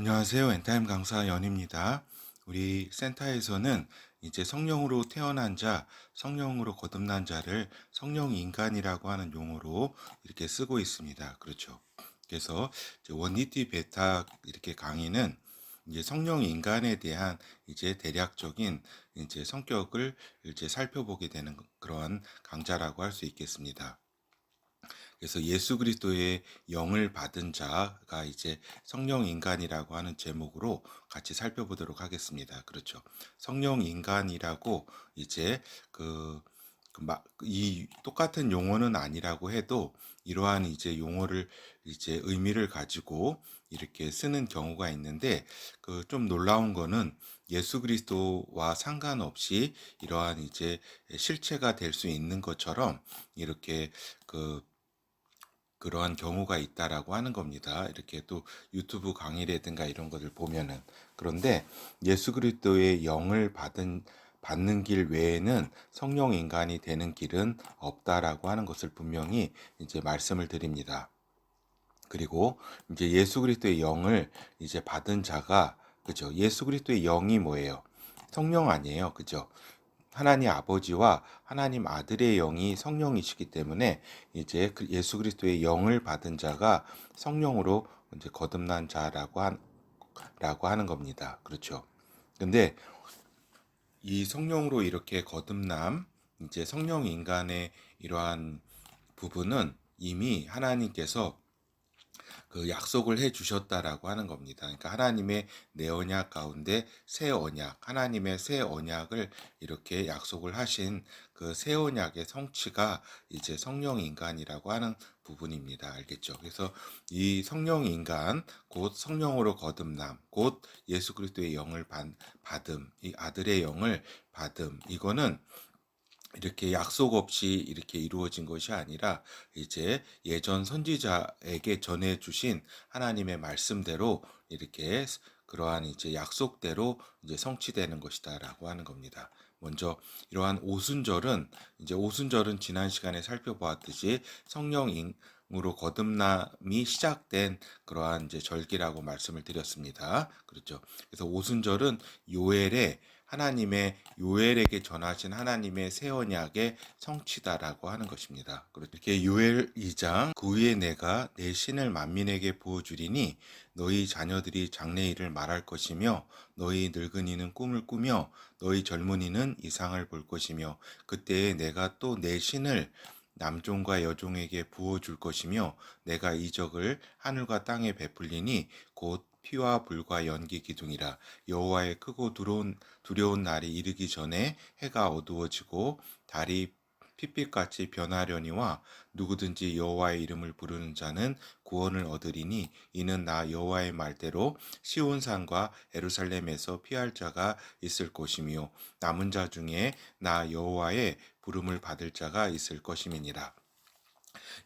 안녕하세요. 엔타임 강사 연입니다. 우리 센터에서는 이제 성령으로 태어난 자, 성령으로 거듭난 자를 성령 인간이라고 하는 용어로 이렇게 쓰고 있습니다. 그렇죠. 그래서 원리티 베타 이렇게 강의는 이제 성령 인간에 대한 이제 대략적인 이제 성격을 이제 살펴보게 되는 그런 강좌라고 할 수 있겠습니다. 그래서 예수 그리스도의 영을 받은 자가 이제 성령 인간이라고 하는 제목으로 같이 살펴보도록 하겠습니다. 그렇죠. 성령 인간이라고 이제 그, 그 마- 이 똑같은 용어는 아니라고 해도 이러한 이제 용어를 이제 의미를 가지고 이렇게 쓰는 경우가 있는데 그 좀 놀라운 거는 예수 그리스도와 상관없이 이러한 이제 실체가 될 수 있는 것처럼 이렇게 그 그러한 경우가 있다라고 하는 겁니다. 이렇게 또 유튜브 강의라든가 이런 것을 보면은 그런데 예수 그리스도의 영을 받은 받는 길 외에는 성령 인간이 되는 길은 없다라고 하는 것을 분명히 이제 말씀을 드립니다. 그리고 이제 예수 그리스도의 영을 이제 받은 자가 그죠? 예수 그리스도의 영이 뭐예요? 성령 아니에요. 그죠? 하나님 아버지와 하나님 아들의 영이 성령이시기 때문에 이제 그 예수 그리스도의 영을 받은 자가 성령으로 이제 거듭난 자라고 한 라고 하는 겁니다. 그렇죠. 근데 이 성령으로 이렇게 거듭남 이제 성령 인간의 이러한 부분은 이미 하나님께서 그 약속을 해 주셨다라고 하는 겁니다. 그러니까 하나님의 내 언약 가운데 새 언약, 하나님의 새 언약을 이렇게 약속을 하신 그 새 언약의 성취가 이제 성령 인간이라고 하는 부분입니다. 알겠죠? 그래서 이 성령 인간, 곧 성령으로 거듭남, 곧 예수 그리스도의 영을 받, 받음, 이 아들의 영을 받음, 이거는 이렇게 약속 없이 이렇게 이루어진 것이 아니라 이제 예전 선지자에게 전해 주신 하나님의 말씀대로 이렇게 그러한 이제 약속대로 이제 성취되는 것이다라고 하는 겁니다. 먼저 이러한 오순절은 이제 오순절은 지난 시간에 살펴보았듯이 성령으로 거듭남이 시작된 그러한 이제 절기라고 말씀을 드렸습니다. 그렇죠. 그래서 오순절은 요엘의 하나님의 요엘에게 전하신 하나님의 새 언약의 성취다라고 하는 것입니다. 그렇게 요엘 2장 그 후에 내가 내 신을 만민에게 부어주리니 너희 자녀들이 장래일을 말할 것이며 너희 늙은이는 꿈을 꾸며 너희 젊은이는 이상을 볼 것이며 그때에 내가 또 내 신을 남종과 여종에게 부어줄 것이며 내가 이적을 하늘과 땅에 베풀리니 곧 피와 불과 연기 기둥이라 여호와의 크고 두려운 두려운 날이 이르기 전에 해가 어두워지고 달이 핏빛같이 변하려니와 누구든지 여호와의 이름을 부르는 자는 구원을 얻으리니 이는 나 여호와의 말대로 시온산과 에루살렘에서 피할 자가 있을 것이며 남은 자 중에 나 여호와의 부름을 받을 자가 있을 것임이니라.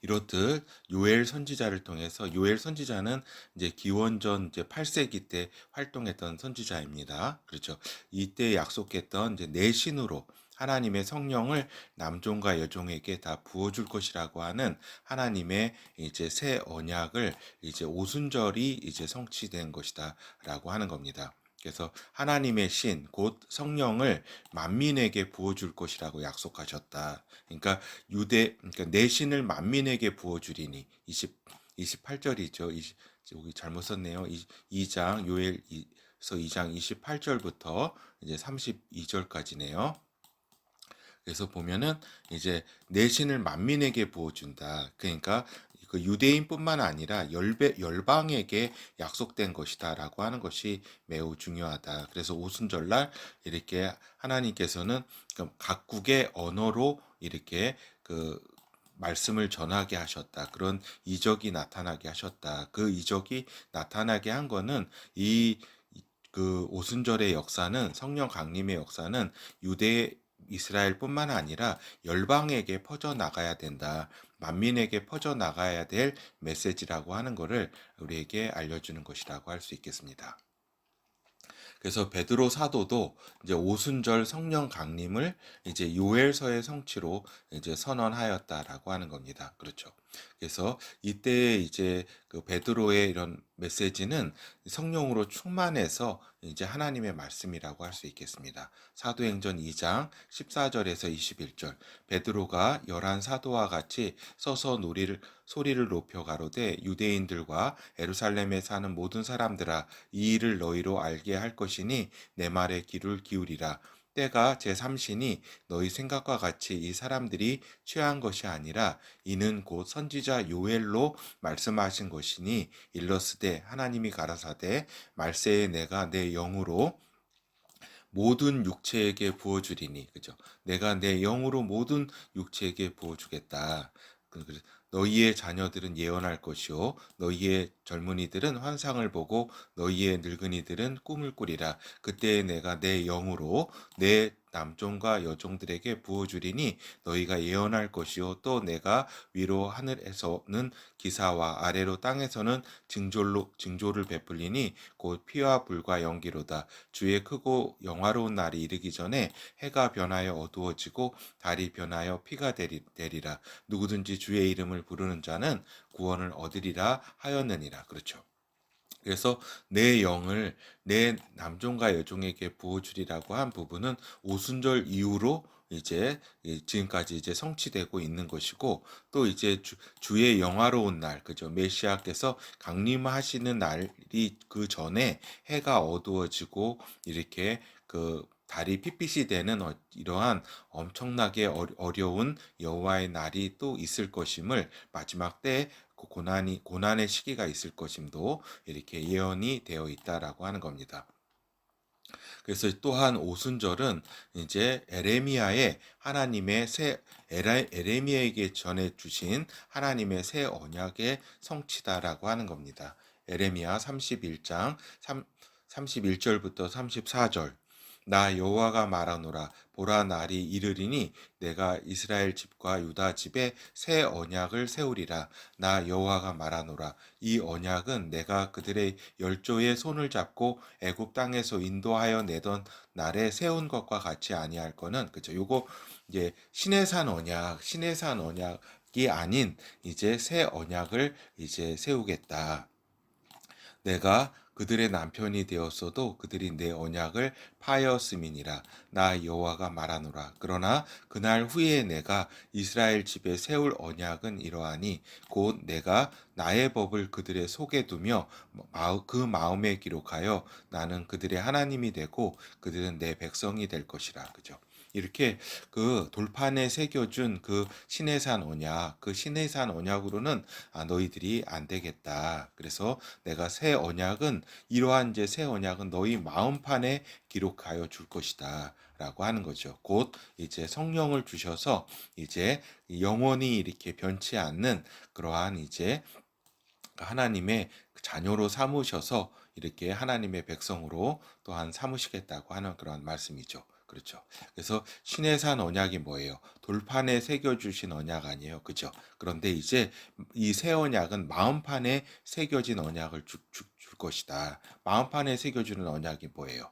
이렇듯 요엘 선지자를 통해서 요엘 선지자는 이제 기원전 이제 8세기 때 활동했던 선지자입니다. 그렇죠. 이때 약속했던 이제 내 신으로 하나님의 성령을 남종과 여종에게 다 부어줄 것이라고 하는 하나님의 이제 새 언약을 이제 오순절이 이제 성취된 것이다라고 하는 겁니다. 그래서 하나님의 신, 곧 성령을 만민에게 부어줄 것이라고 약속하셨다. 그러니까 유대, 그러니까 내 신을 만민에게 부어주리니 20, 28절이죠. 20, 여기 잘못 썼네요. 2, 장 요엘서 2장 28절부터 이제 32절까지네요. 그래서 보면은 이제 내 신을 만민에게 부어준다. 그러니까 그 유대인뿐만 아니라 열배, 열방에게 약속된 것이다라고 하는 것이 매우 중요하다. 그래서 오순절날 이렇게 하나님께서는 그 각국의 언어로 이렇게 그 말씀을 전하게 하셨다. 그런 이적이 나타나게 하셨다. 그 이적이 나타나게 한 거는 이 그 오순절의 역사는 성령 강림의 역사는 유대 이스라엘뿐만 아니라 열방에게 퍼져 나가야 된다. 만민에게 퍼져 나가야 될 메시지라고 하는 것을 우리에게 알려주는 것이라고 할 수 있겠습니다. 그래서 베드로 사도도 이제 오순절 성령 강림을 이제 요엘서의 성취로 이제 선언하였다라고 하는 겁니다. 그렇죠. 그래서 이때 이제 그 베드로의 이런 메시지는 성령으로 충만해서 이제 하나님의 말씀이라고 할 수 있겠습니다. 사도행전 2장 14절에서 21절 베드로가 열한 사도와 같이 서서 노리를 소리를 높여 가로되 유대인들과 에루살렘에 사는 모든 사람들아 이 일을 너희로 알게 할 것이니 내 말에 귀를 기울이라 때가 제3신이 너희 생각과 같이 이 사람들이 취한 것이 아니라 이는 곧 선지자 요엘로 말씀하신 것이니 일러스되 하나님이 가라사대 말세에 내가 내 영으로 모든 육체에게 부어주리니 그죠? 내가 내 영으로 모든 육체에게 부어주겠다. 너희의 자녀들은 예언할 것이요 너희의 젊은이들은 환상을 보고 너희의 늙은이들은 꿈을 꾸리라. 그때에 내가 내 영으로 내 남종과 여종들에게 부어주리니 너희가 예언할 것이요 또 내가 위로 하늘에서는 기사와 아래로 땅에서는 징조로 징조를 베풀리니 곧 피와 불과 연기로다. 주의 크고 영화로운 날이 이르기 전에 해가 변하여 어두워지고 달이 변하여 피가 되리, 되리라. 누구든지 주의 이름을 부르는 자는 구원을 얻으리라 하였느니라. 그렇죠. 그래서 내 영을 내 남종과 여종에게 부어주리라고 한 부분은 오순절 이후로 이제 이 지금까지 이제 성취되고 있는 것이고 또 이제 주, 주의 영화로운 날 그죠? 메시아께서 강림하시는 날이 그 전에 해가 어두워지고 이렇게 그 달이 핏빛이 되는 어- 이러한 엄청나게 어- 어려운 여호와의 날이 또 있을 것임을 마지막 때 그 고난이 고난의 시기가 있을 것임도 이렇게 예언이 되어 있다라고 하는 겁니다. 그래서 또한 오순절은 이제 에레미야의 하나님의 새 에레미야에게 전해 주신 하나님의 새 언약의 성취다라고 하는 겁니다. 에레미야 31장 3, 31절부터 34절 나 여호와가 말하노라. 보라 날이 이르리니 내가 이스라엘 집과 유다 집에 새 언약을 세우리라. 나 여호와가 말하노라. 이 언약은 내가 그들의 열조의 손을 잡고 애굽 땅에서 인도하여 내던 날에 세운 것과 같이 아니할 거는 그죠 요거 이제 신의 산 언약 신의 산 언약이 아닌 이제 새 언약을 이제 세우겠다. 내가 그들의 남편이 되었어도 그들이 내 언약을 파하였음이니라. 나 여호와가 말하노라. 그러나 그날 후에 내가 이스라엘 집에 세울 언약은 이러하니 곧 내가 나의 법을 그들의 속에 두며 그 마음에 기록하여 나는 그들의 하나님이 되고 그들은 내 백성이 될 것이라. 그죠 이렇게 그 돌판에 새겨준 그 신의 산 언약, 그 신의 산 언약으로는 아, 너희들이 안 되겠다. 그래서 내가 새 언약은 이러한 이제 새 언약은 너희 마음판에 기록하여 줄 것이다. 라고 하는 거죠. 곧 이제 성령을 주셔서 이제 영원히 이렇게 변치 않는 그러한 이제 하나님의 자녀로 삼으셔서 이렇게 하나님의 백성으로 또한 삼으시겠다고 하는 그런 말씀이죠. 그렇죠. 그래서 신의 산 언약이 뭐예요? 돌판에 새겨 주신 언약 아니에요. 그죠? 그런데 이제 이 새 언약은 마음판에 새겨진 언약을 주, 주, 줄 것이다. 마음판에 새겨 주는 언약이 뭐예요?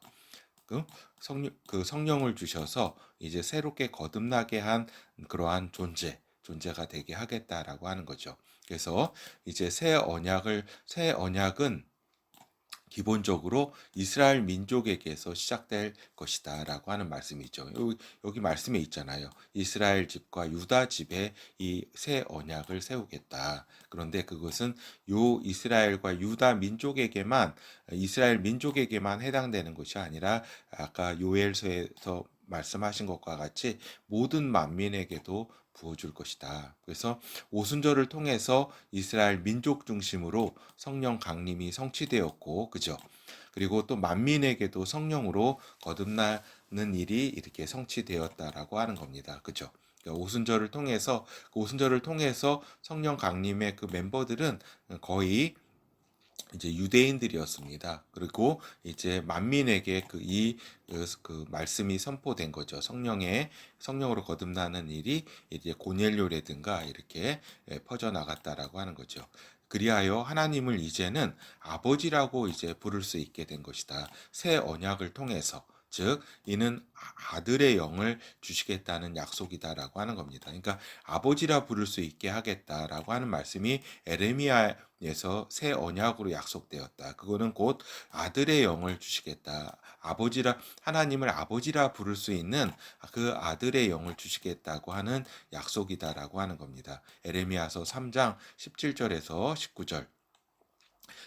그 성령 그 성령을 주셔서 이제 새롭게 거듭나게 한 그러한 존재 존재가 되게 하겠다라고 하는 거죠. 그래서 이제 새 언약을 새 언약은 기본적으로 이스라엘 민족에게서 시작될 것이다 라고 하는 말씀이죠. 여기, 여기 말씀에 있잖아요. 이스라엘 집과 유다 집에 이 새 언약을 세우겠다. 그런데 그것은 요 이스라엘과 유다 민족에게만 이스라엘 민족에게만 해당되는 것이 아니라 아까 요엘서에서 말씀하신 것과 같이 모든 만민에게도 부어줄 것이다. 그래서 오순절을 통해서 이스라엘 민족 중심으로 성령 강림이 성취되었고, 그죠? 그리고 또 만민에게도 성령으로 거듭나는 일이 이렇게 성취되었다라고 하는 겁니다. 그죠? 그러니까 오순절을 통해서 그 오순절을 통해서 성령 강림의 그 멤버들은 거의 이제 유대인들이었습니다. 그리고 이제 만민에게 그이그 말씀이 선포된 거죠. 성령의 성령으로 거듭나는 일이 이제 고넬료라든가 이렇게 예, 퍼져 나갔다라고 하는 거죠. 그리하여 하나님을 이제는 아버지라고 이제 부를 수 있게 된 것이다. 새 언약을 통해서 즉 이는 아- 아들의 영을 주시겠다는 약속이다라고 하는 겁니다. 그러니까 아버지라 부를 수 있게 하겠다라고 하는 말씀이 에레미야에서 새 언약으로 약속되었다. 그거는 곧 아들의 영을 주시겠다. 아버지라 하나님을 아버지라 부를 수 있는 그 아들의 영을 주시겠다고 하는 약속이다라고 하는 겁니다. 에레미야서 3장 17절에서 19절.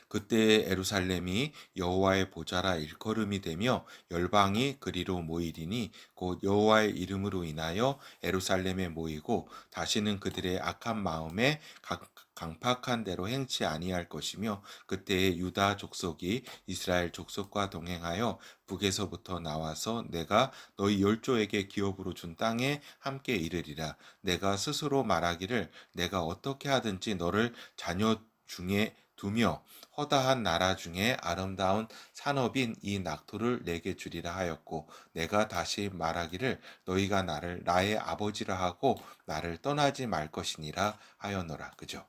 그때 에루살렘이 여호와의 보좌라 일컬음이 되며 열방이 그리로 모이리니 곧 여호와의 이름으로 인하여 에루살렘에 모이고 다시는 그들의 악한 마음에 각- 강팍한 대로 행치 아니할 것이며 그때에 유다 족속이 이스라엘 족속과 동행하여 북에서부터 나와서 내가 너희 열조에게 기업으로 준 땅에 함께 이르리라. 내가 스스로 말하기를 내가 어떻게 하든지 너를 자녀 중에 두며 허다한 나라 중에 아름다운 산업인 이 낙토를 내게 주리라 하였고 내가 다시 말하기를 너희가 나를 나의 아버지라 하고 나를 떠나지 말 것이니라 하였노라. 그죠?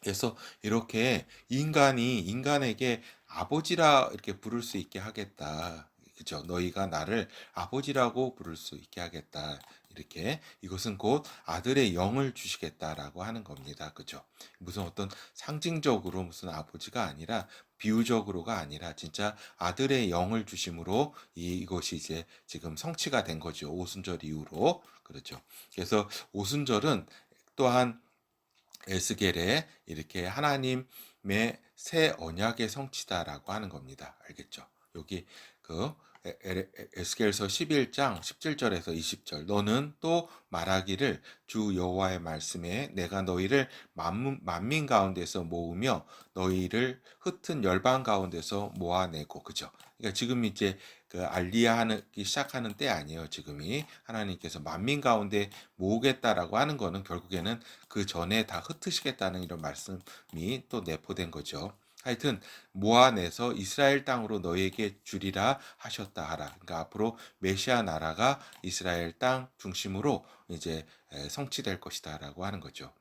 그래서 이렇게 인간이 인간에게 아버지라 이렇게 부를 수 있게 하겠다 그죠 너희가 나를 아버지라고 부를 수 있게 하겠다 이렇게 이것은 곧 아들의 영을 주시겠다라고 하는 겁니다. 그죠? 무슨 어떤 상징적으로 무슨 아버지가 아니라 비유적으로가 아니라 진짜 아들의 영을 주심으로 이- 이것이 이제 지금 성취가 된 거죠. 오순절 이후로. 그렇죠. 그래서 오순절은 또한 에스겔에 이렇게 하나님의 새 언약의 성취다라고 하는 겁니다. 알겠죠? 여기 그 에스겔서 11장 17절에서 20절 너는 또 말하기를 주 여호와의 말씀에 내가 너희를 만민, 가운데서 모으며 너희를 흩은 열방 가운데서 모아내고 그죠? 그러니까 지금 이제 그 알리야 하기 시작하는 때 아니에요. 지금이 하나님께서 만민 가운데 모으겠다라고 하는 거는 결국에는 그 전에 다 흩으시겠다는 이런 말씀이 또 내포된 거죠. 하여튼 모아내서 이스라엘 땅으로 너에게 주리라 하셨다 하라. 그러니까 앞으로 메시아 나라가 이스라엘 땅 중심으로 이제 에, 성취될 것이다라고 하는 거죠.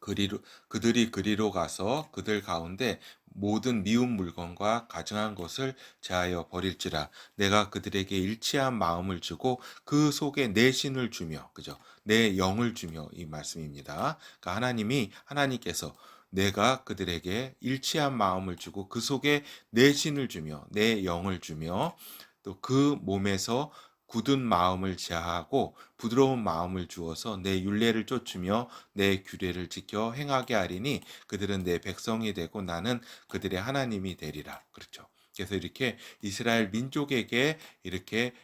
그리로 그들이 그리로 가서 그들 가운데 모든 미운 물건과 가증한 것을 제하여 버릴지라 내가 그들에게 일치한 마음을 주고 그 속에 내 신을 주며 그죠 내 영을 주며 이 말씀입니다. 그러니까 하나님이 하나님께서 내가 그들에게 일치한 마음을 주고 그 속에 내 신을 주며 내 영을 주며 또 그 몸에서 굳은 마음을 제하고 부드러운 마음을 주어서 내 윤례를 쫓으며 내 규례를 지켜 행하게 하리니 그들은 내 백성이 되고 나는 그들의 하나님이 되리라. 그렇죠. 그래서 이렇게 이스라엘 민족에게 이렇게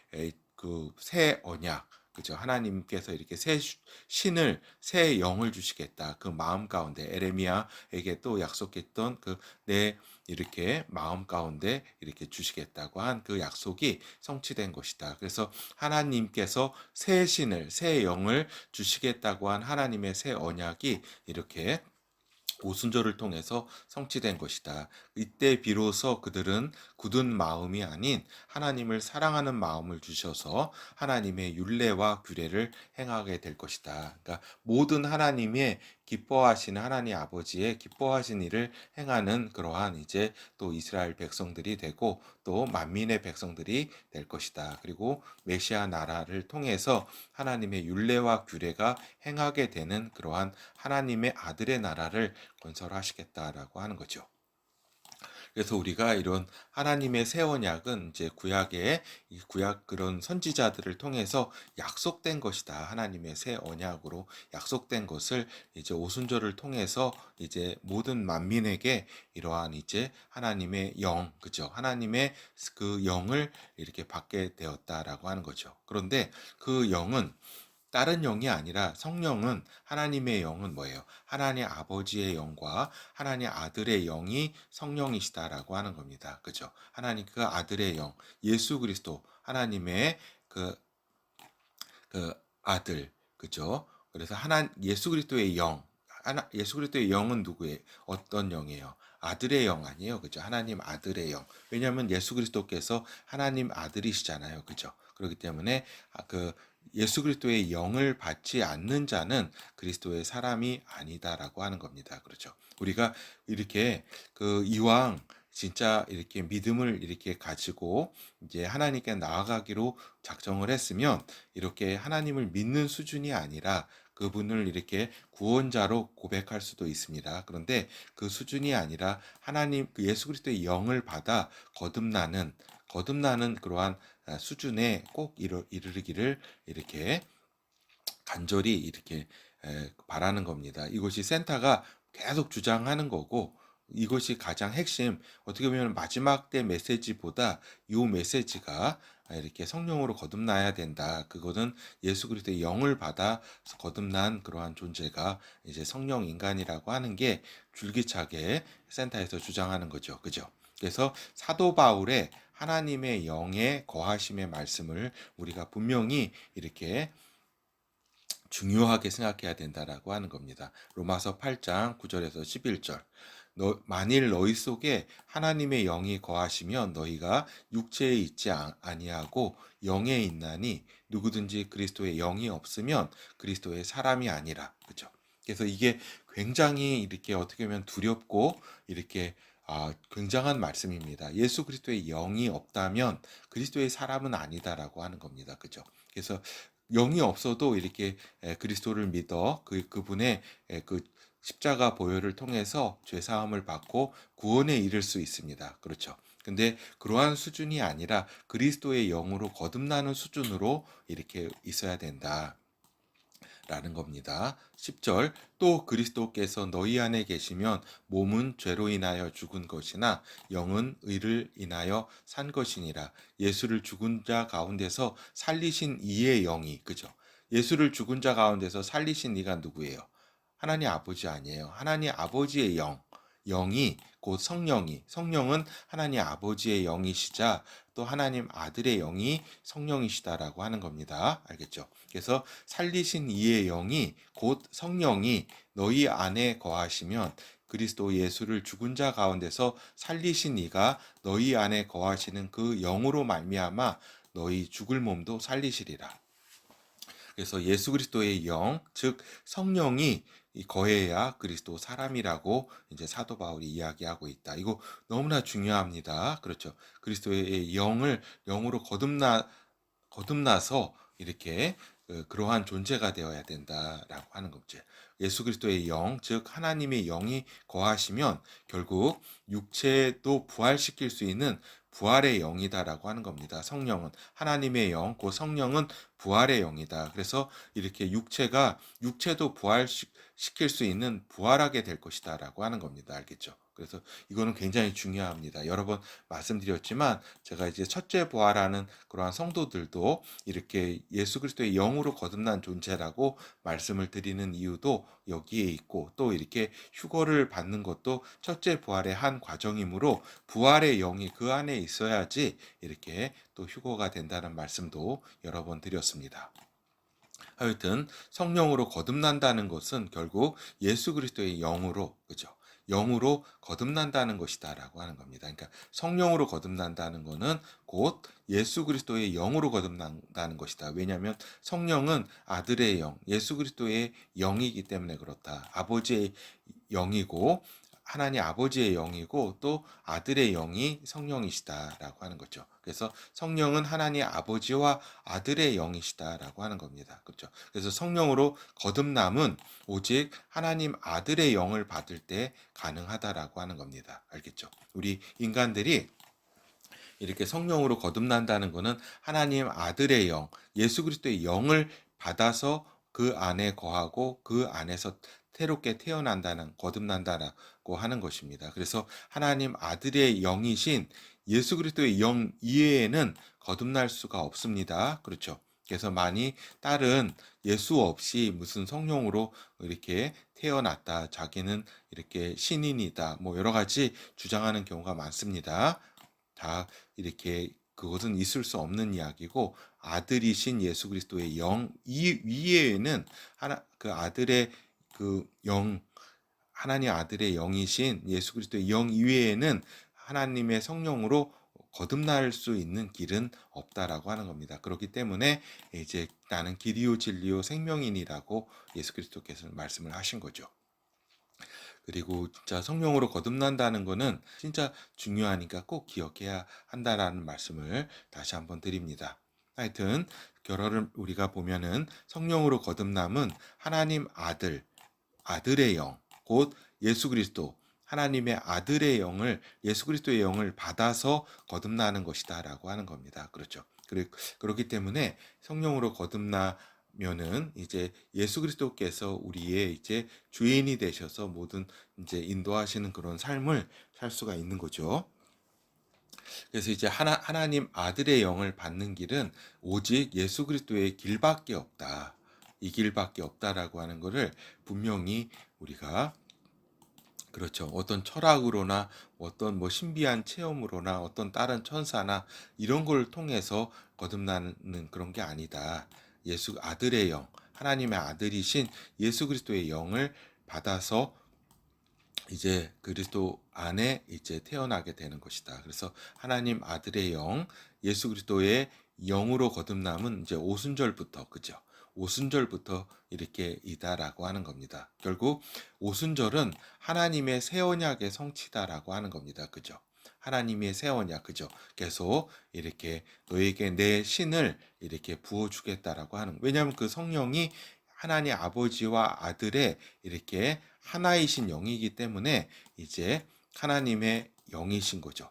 그 새 언약 그죠 하나님께서 이렇게 새 시- 신을 새 영을 주시겠다 그 마음 가운데 에레미야에게 또 약속했던 그 내 이렇게 마음 가운데 이렇게 주시겠다고 한 그 약속이 성취된 것이다. 그래서 하나님께서 새 신을 새 영을 주시겠다고 한 하나님의 새 언약이 이렇게 오순절을 통해서 성취된 것이다. 이때 비로소 그들은 굳은 마음이 아닌 하나님을 사랑하는 마음을 주셔서 하나님의 윤례와 규례를 행하게 될 것이다. 그러니까 모든 하나님의 기뻐하시는 하나님 아버지의 기뻐하신 일을 행하는 그러한 이제 또 이스라엘 백성들이 되고 또 만민의 백성들이 될 것이다. 그리고 메시아 나라를 통해서 하나님의 윤례와 규례가 행하게 되는 그러한 하나님의 아들의 나라를 건설하시겠다라고 하는 거죠. 그래서 우리가 이런 하나님의 새 언약은 이제 구약의 이 구약 그런 선지자들을 통해서 약속된 것이다. 하나님의 새 언약으로 약속된 것을 이제 오순절을 통해서 이제 모든 만민에게 이러한 이제 하나님의 영, 그죠? 하나님의 그 영을 이렇게 받게 되었다라고 하는 거죠. 그런데 그 영은 다른 영이 아니라 성령은 하나님의 영은 뭐예요? 하나님 아버지의 영과 하나님 아들의 영이 성령이시다라고 하는 겁니다. 그죠? 하나님 그 아들의 영, 예수 그리스도 하나님의 그, 그 아들, 그죠? 그래서 하나 예수 그리스도의 영, 하나 예수 그리스도의 영은 누구예요? 어떤 영이에요? 아들의 영 아니에요. 그죠? 하나님 아들의 영. 왜냐하면 예수 그리스도께서 하나님 아들이시잖아요. 그죠? 그렇기 때문에 아, 그 예수 그리스도의 영을 받지 않는 자는 그리스도의 사람이 아니다라고 하는 겁니다. 그렇죠? 우리가 이렇게 그 이왕 진짜 이렇게 믿음을 이렇게 가지고 이제 하나님께 나아가기로 작정을 했으면 이렇게 하나님을 믿는 수준이 아니라 그분을 이렇게 구원자로 고백할 수도 있습니다. 그런데 그 수준이 아니라 하나님 그 예수 그리스도의 영을 받아 거듭나는 거듭나는 그러한 아, 수준에 꼭 이르, 이르기를 이렇게 간절히 이렇게 에, 바라는 겁니다. 이것이 센터가 계속 주장하는 거고 이것이 가장 핵심 어떻게 보면 마지막 때 메시지보다 이 메시지가 이렇게 성령으로 거듭나야 된다. 그거는 예수 그리스도의 영을 받아 거듭난 그러한 존재가 이제 성령 인간이라고 하는 게 줄기차게 센터에서 주장하는 거죠. 그죠? 그래서 사도 바울의 하나님의 영의 거하심의 말씀을 우리가 분명히 이렇게 중요하게 생각해야 된다라고 하는 겁니다. 로마서 8장 9절에서 11절. 너, 만일 너희 속에 하나님의 영이 거하시면 너희가 육체에 있지 아- 아니하고 영에 있나니 누구든지 그리스도의 영이 없으면 그리스도의 사람이 아니라. 그죠? 그래서 이게 굉장히 이렇게 어떻게 보면 두렵고 이렇게 아, 굉장한 말씀입니다. 예수 그리스도의 영이 없다면 그리스도의 사람은 아니다라고 하는 겁니다. 그죠? 그래서 영이 없어도 이렇게 에, 그리스도를 믿어 그 그분의 에, 그 십자가 보혈을 통해서 죄 사함을 받고 구원에 이를 수 있습니다. 그렇죠? 근데 그러한 수준이 아니라 그리스도의 영으로 거듭나는 수준으로 이렇게 있어야 된다. 라는 겁니다. 10절 또 그리스도께서 너희 안에 계시면 몸은 죄로 인하여 죽은 것이나 영은 의를 인하여 산 것이니라. 예수를 죽은 자 가운데서 살리신 이의 영이 그죠? 예수를 죽은 자 가운데서 살리신 이가 누구예요? 하나님 아버지 아니에요. 하나님 아버지의 영. 영이 곧 성령이 성령은 하나님 아버지의 영이시자 또 하나님 아들의 영이 성령이시다라고 하는 겁니다. 알겠죠? 그래서 살리신 이의 영이 곧 성령이 너희 안에 거하시면 그리스도 예수를 죽은 자 가운데서 살리신 이가 너희 안에 거하시는 그 영으로 말미암아 너희 죽을 몸도 살리시리라. 그래서 예수 그리스도의 영, 즉 성령이 이 거해야 그리스도 사람이라고 이제 사도 바울이 이야기하고 있다. 이거 너무나 중요합니다. 그렇죠. 그리스도의 영을 영으로 거듭나 거듭나서 이렇게 그, 그러한 존재가 되어야 된다라고 하는 거죠. 예수 그리스도의 영, 즉 하나님의 영이 거하시면 결국 육체도 부활시킬 수 있는 부활의 영이다라고 하는 겁니다. 성령은 하나님의 영, 그 성령은 부활의 영이다. 그래서 이렇게 육체가 육체도 부활시킬 수 있는 부활하게 될 것이다라고 하는 겁니다. 알겠죠? 그래서 이거는 굉장히 중요합니다. 여러 번 말씀드렸지만 제가 이제 첫째 부활하는 그러한 성도들도 이렇게 예수 그리스도의 영으로 거듭난 존재라고 말씀을 드리는 이유도 여기에 있고 또 이렇게 휴거를 받는 것도 첫째 부활의 한 과정이므로 부활의 영이 그 안에 있어야지 이렇게 또 휴거가 된다는 말씀도 여러 번 드렸습니다. 하여튼 성령으로 거듭난다는 것은 결국 예수 그리스도의 영으로 그죠? 영으로 거듭난다는 것이다라고 하는 겁니다. 그러니까 성령으로 거듭난다는 것은 곧 예수 그리스도의 영으로 거듭난다는 것이다. 왜냐하면 성령은 아들의 영, 예수 그리스도의 영이기 때문에 그렇다. 아버지의 영이고 하나님 아버지의 영이고 또 아들의 영이 성령이시다라고 하는 거죠. 그래서 성령은 하나님 아버지와 아들의 영이시다라고 하는 겁니다. 그렇죠? 그래서 성령으로 거듭남은 오직 하나님 아들의 영을 받을 때 가능하다라고 하는 겁니다. 알겠죠? 우리 인간들이 이렇게 성령으로 거듭난다는 것은 하나님 아들의 영, 예수 그리스도의 영을 받아서 그 안에 거하고 그 안에서 새롭게 태어난다는 거듭난다라고 하는 것입니다. 그래서 하나님 아들의 영이신 예수 그리스도의 영 이외에는 거듭날 수가 없습니다. 그렇죠? 그래서 많이 딸은 예수 없이 무슨 성령으로 이렇게 태어났다. 자기는 이렇게 신인이다. 뭐 여러 가지 주장하는 경우가 많습니다. 다 이렇게 그것은 있을 수 없는 이야기고 아들이신 예수 그리스도의 영 이 위에는 하나 그 아들의 그 영 하나님 아들의 영이신 예수 그리스도의 영 이외에는 하나님의 성령으로 거듭날 수 있는 길은 없다라고 하는 겁니다. 그렇기 때문에 이제 나는 길이요 진리요 생명인이라고 예수 그리스도께서 말씀을 하신 거죠. 그리고 진짜 성령으로 거듭난다는 거는 진짜 중요하니까 꼭 기억해야 한다라는 말씀을 다시 한번 드립니다. 하여튼 결혼을 우리가 보면은 성령으로 거듭남은 하나님 아들, 아들의 영, 곧 예수 그리스도, 하나님의 아들의 영을 예수 그리스도의 영을 받아서 거듭나는 것이다라고 하는 겁니다. 그렇죠. 그렇- 그렇기 때문에 성령으로 거듭나면은 이제 예수 그리스도께서 우리의 이제 주인이 되셔서 모든 이제 인도하시는 그런 삶을 살 수가 있는 거죠. 그래서 이제 하나, 하나님 아들의 영을 받는 길은 오직 예수 그리스도의 길밖에 없다. 이 길밖에 없다라고 하는 것을 분명히 우리가 그렇죠. 어떤 철학으로나 어떤 뭐 신비한 체험으로나 어떤 다른 천사나 이런 걸 통해서 거듭나는 그런 게 아니다. 예수 아들의 영, 하나님의 아들이신 예수 그리스도의 영을 받아서 이제 그리스도 안에 이제 태어나게 되는 것이다. 그래서 하나님 아들의 영, 예수 그리스도의 영으로 거듭남은 이제 오순절부터 그죠? 오순절부터 이렇게 이다라고 하는 겁니다. 결국 오순절은 하나님의 새 언약의 성취다라고 하는 겁니다. 그죠? 하나님의 새 언약 그죠? 계속 이렇게 너에게 내 신을 이렇게 부어 주겠다라고 하는 왜냐하면 그 성령이 하나님 아버지와 아들의 이렇게 하나이신 영이기 때문에 이제 하나님의 영이신 거죠.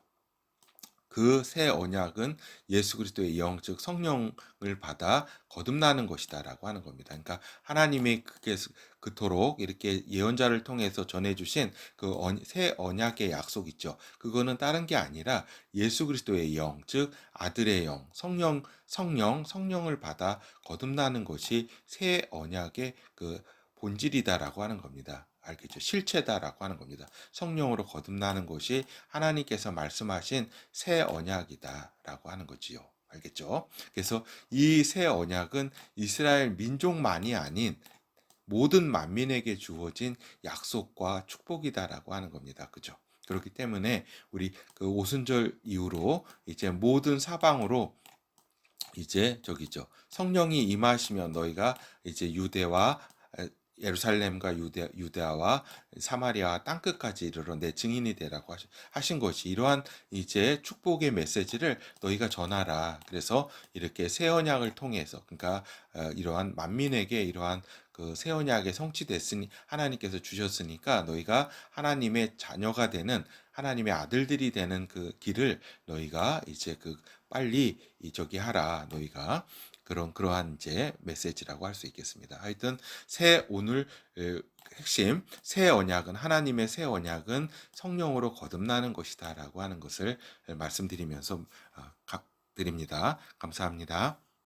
그 새 언약은 예수 그리스도의 영, 즉 성령을 받아 거듭나는 것이다라고 하는 겁니다. 그러니까 하나님이 그게 그토록 이렇게 예언자를 통해서 전해주신 그 새 언약의 약속 있죠. 그거는 다른 게 아니라 예수 그리스도의 영, 즉 아들의 영, 성령, 성령, 성령을 받아 거듭나는 것이 새 언약의 그 본질이다라고 하는 겁니다. 알겠죠? 실체다라고 하는 겁니다. 성령으로 거듭나는 것이 하나님께서 말씀하신 새 언약이다라고 하는 거지요. 알겠죠? 그래서 이 새 언약은 이스라엘 민족만이 아닌 모든 만민에게 주어진 약속과 축복이다라고 하는 겁니다. 그죠? 그렇기 때문에 우리 그 오순절 이후로 이제 모든 사방으로 이제 저기죠. 성령이 임하시면 너희가 이제 유대와 에, 예루살렘과 유대, 유대와 사마리아 땅 끝까지 이르러 내 증인이 되라고 하신 것이 이러한 이제 축복의 메시지를 너희가 전하라. 그래서 이렇게 새 언약을 통해서 그러니까 어, 이러한 만민에게 이러한 그새 언약에 성취됐으니 하나님께서 주셨으니까 너희가 하나님의 자녀가 되는 하나님의 아들들이 되는 그 길을 너희가 이제 그 빨리 이 저기 하라 너희가 그런 그러한 이제 메시지라고 할 수 있겠습니다. 하여튼 새 오늘 에, 핵심 새 언약은 하나님의 새 언약은 성령으로 거듭나는 것이다라고 하는 것을 말씀드리면서 어, 가- 드립니다. 감사합니다.